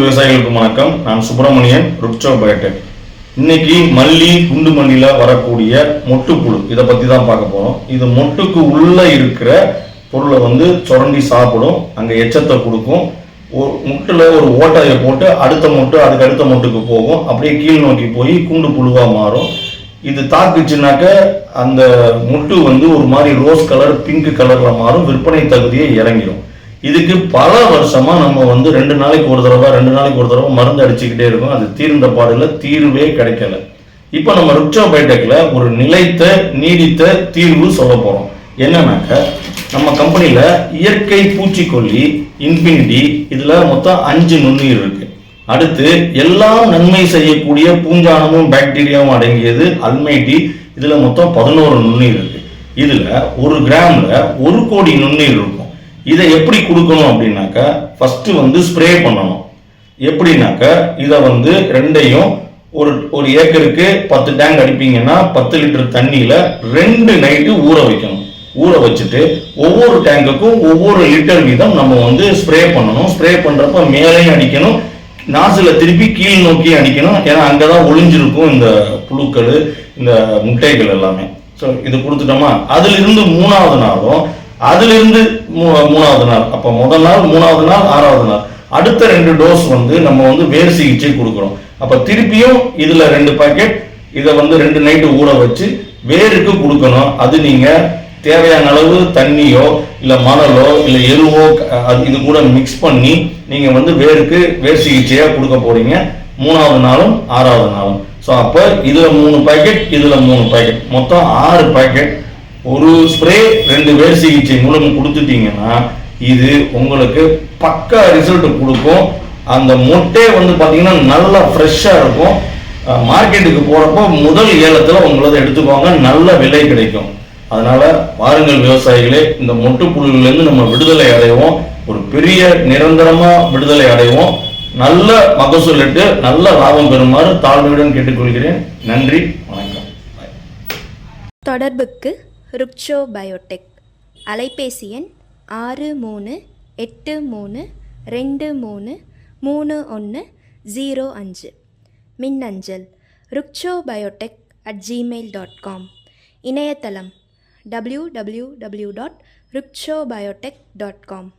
விவசாயிகளுக்கு வணக்கம். நான் சுப்பிரமணியன் ருப்சோ பயோடெக் இன்னைக்கு மல்லி குண்டு மல்லியில் வரக்கூடிய மொட்டுப்புழு. இதை பற்றி தான் பார்க்க போகிறோம் இது மொட்டுக்கு உள்ளே இருக்கிற பொருளை வந்து சுரண்டி சாப்பிடும். அங்கே எச்சத்தை கொடுக்கும். ஒரு முட்டில் ஒரு ஓட்டையை போட்டு அடுத்த மொட்டு அதுக்கு அடுத்த மொட்டுக்கு போகும். அப்படியே கீழ் நோக்கி போய் குண்டு புழுவாக மாறும். இது தாக்குச்சுனாக்க அந்த முட்டு வந்து ஒரு மாதிரி ரோஸ் கலர் பிங்க் கலரில் மாறும். விற்பனை தகுதியை இறங்கிடும் இதுக்கு பல வருஷமா நம்ம வந்து ரெண்டு நாளைக்கு ஒரு தடவை ரெண்டு நாளைக்கு ஒரு தடவை மருந்து அடிச்சுக்கிட்டே இருக்கோம். அது தீர்ந்த பாடல தீர்வே கிடைக்கல. இப்போ நம்ம ருக்ஷோ பயோடெக்ல ஒரு நிலைத்த நீடித்த தீர்வு சொல்ல போறோம். என்னன்னாக்க நம்ம கம்பெனியில இயற்கை பூச்சிக்கொல்லி இன்ஃபினிட்டி இதுல மொத்தம் அஞ்சு நுண்ணுயிர் இருக்கு. அடுத்து எல்லாம் நன்மை செய்யக்கூடிய பூஞ்சானமும் பாக்டீரியாவும் அடங்கியது அல்மைட்டி இதுல மொத்தம் பதினோரு நுண்ணுயிர் இருக்கு. இதுல ஒரு கிராம்ல ஒரு கோடி நுண்ணுயிர் இருக்கும். இதை எப்படி கொடுக்கணும் அப்படின்னாக்கா ஃபஸ்ட்டு வந்து ஸ்ப்ரே பண்ணணும். எப்படின்னாக்க இதை வந்து ரெண்டையும் ஒரு ஒரு ஏக்கருக்கு பத்து டேங்க் அடிப்பீங்கன்னா பத்து லிட்டர் தண்ணியில் ரெண்டு நைட்டு ஊற வைக்கணும். ஊற வச்சுட்டு ஒவ்வொரு டேங்குக்கும் ஒவ்வொரு லிட்டர் வீதம் நம்ம வந்து ஸ்ப்ரே பண்ணணும். ஸ்ப்ரே பண்ணுறப்ப மேலேயும் அடிக்கணும். நாசில திருப்பி கீழ் நோக்கி அடிக்கணும். ஏன்னா அங்கே தான் ஒளிஞ்சிருக்கும் இந்த புழுக்கள் இந்த முட்டைகள் எல்லாமே. ஸோ இது கொடுத்துட்டோமா? அதுல இருந்து மூணாவது நாளும் அதுலேருந்து மூ- மூணாவது நாள். அப்போ முதல் நாள் மூணாவது நாள் ஆறாவது நாள். அடுத்த ரெண்டு டோஸ் வந்து நம்ம வந்து வேர் சிகிச்சை கொடுக்குறோம் அப்போ திருப்பியும் இதில் ரெண்டு பாக்கெட் இதை வந்து ரெண்டு நைட்டு ஊற வச்சு வேருக்கு கொடுக்கணும். அது நீங்கள் தேவையான அளவு தண்ணியோ இல்லை மணலோ இல்லை எருவோ அது இது கூட மிக்ஸ் பண்ணி நீங்கள் வந்து வேருக்கு வேர் சிகிச்சையாக கொடுக்க போறீங்க. மூணாவது நாளும் ஆறாவது நாளும். ஸோ அப்போ இதில் மூணு பாக்கெட் இதில் மூணு பாக்கெட் மொத்தம் ஆறு பாக்கெட் ஒரு ஸ்ப்ரே ரெண்டு வேர் சிகிச்சை மூலம் கொடுத்துட்டீங்கன்னா இது உங்களுக்கு பக்கா ரிசல்ட் கொடுக்கும். அந்த மொட்டே வந்து பார்த்தீங்கன்னா நல்லா ஃப்ரெஷ்ஷாக இருக்கும். மார்க்கெட்டுக்கு போகிறப்போ முதல் ஏலத்தில் உங்களது எடுத்துக்கோங்க நல்ல விலை கிடைக்கும். அதனால பாருங்கள் விவசாயிகளே இந்த மொட்டு புழுவிலிருந்து நம்ம விடுதலை அடைவோம். ஒரு பெரிய நிரந்தரமாக விடுதலை அடைவோம். நல்ல மகசூலிட்டு நல்ல லாபம் பெறுமாறு தாழ்மையுடன் கேட்டுக்கொள்கிறேன். நன்றி வணக்கம். தொடர்புக்கு ருக்ஷோ பயோடெக் அலைபேசி எண் ஆறு மூணு எட்டு மூணு ரெண்டு மூணு மூணு ஒன்று ஜீரோ அஞ்சு. மின்னஞ்சல் Ruksho biotech at Gmail dot com இணையதளம் W W W dot Ruksho biotech dot com